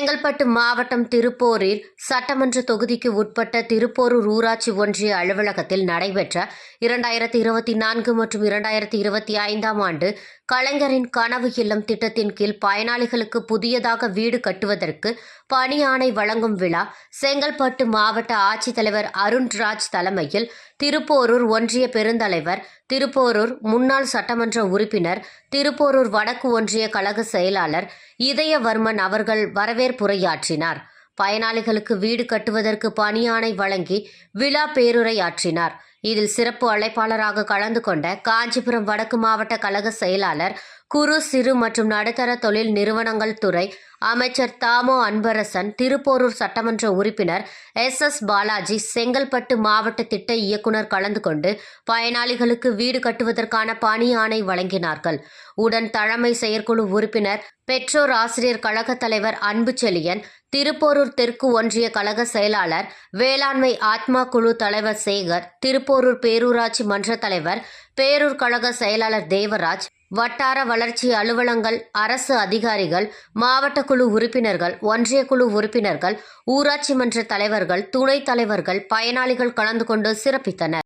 செங்கல்பட்டு மாவட்டம் திருப்போரில் சட்டமன்ற தொகுதிக்கு உட்பட்ட திருப்போரூர் ஊராட்சி ஒன்றிய அலுவலகத்தில் நடைபெற்ற இரண்டாயிரத்தி இருபத்தி நான்கு மற்றும் இரண்டாயிரத்தி இருபத்தி ஐந்தாம் ஆண்டு கலைஞரின் கனவு இல்லம் திட்டத்தின் கீழ் பயனாளிகளுக்கு புதியதாக வீடு கட்டுவதற்கு பணி ஆணை வழங்கும் விழா செங்கல்பட்டு மாவட்ட ஆட்சித்தலைவர் அருண்ராஜ் தலைமையில் திருப்போரூர் ஒன்றிய பெருந்தலைவர் திருப்போரூர் முன்னாள் சட்டமன்ற உறுப்பினர் திருப்போரூர் வடக்கு ஒன்றிய கழக செயலாளர் இதயவர்மன் அவர்கள் வரவேற்புரையாற்றினார். பயனாளிகளுக்கு வீடு கட்டுவதற்கு பணியாணை வழங்கி விழா பேருரையாற்றினார். இதில் சிறப்பு அழைப்பாளராக கலந்து கொண்ட காஞ்சிபுரம் வடக்கு மாவட்ட கழக செயலாளர் குறு சிறு மற்றும் நடுத்தர தொழில் நிறுவனங்கள் துறை அமைச்சர் தாமோ அன்பரசன் திருப்போரூர் சட்டமன்ற உறுப்பினர் எஸ் எஸ் பாலாஜி செங்கல்பட்டு மாவட்ட திட்ட இயக்குனர் கலந்து கொண்டு பயனாளிகளுக்கு வீடு கட்டுவதற்கான பணி ஆணை வழங்கினார்கள். உடன் தலைமை செயற்குழு உறுப்பினர் பெற்றோர் ஆசிரியர் கழக தலைவர் அன்புச்செழியன் திருப்போரூர் தெற்கு ஒன்றிய கழக செயலாளர் வேளாண்மை ஆத்மா குழு தலைவர் சேகர் திருப்போரூர் பேரூராட்சி மன்ற தலைவர் பேரூர் கழக செயலாளர் தேவராஜ் வட்டார வளர்ச்சி அலுவலங்கள் அரசு அதிகாரிகள் மாவட்ட குழு உறுப்பினர்கள் ஒன்றிய குழு உறுப்பினர்கள் ஊராட்சி மன்ற தலைவர்கள் துணைத் தலைவர்கள் பயனாளிகள் கலந்து கொண்டு சிறப்பித்தனர்.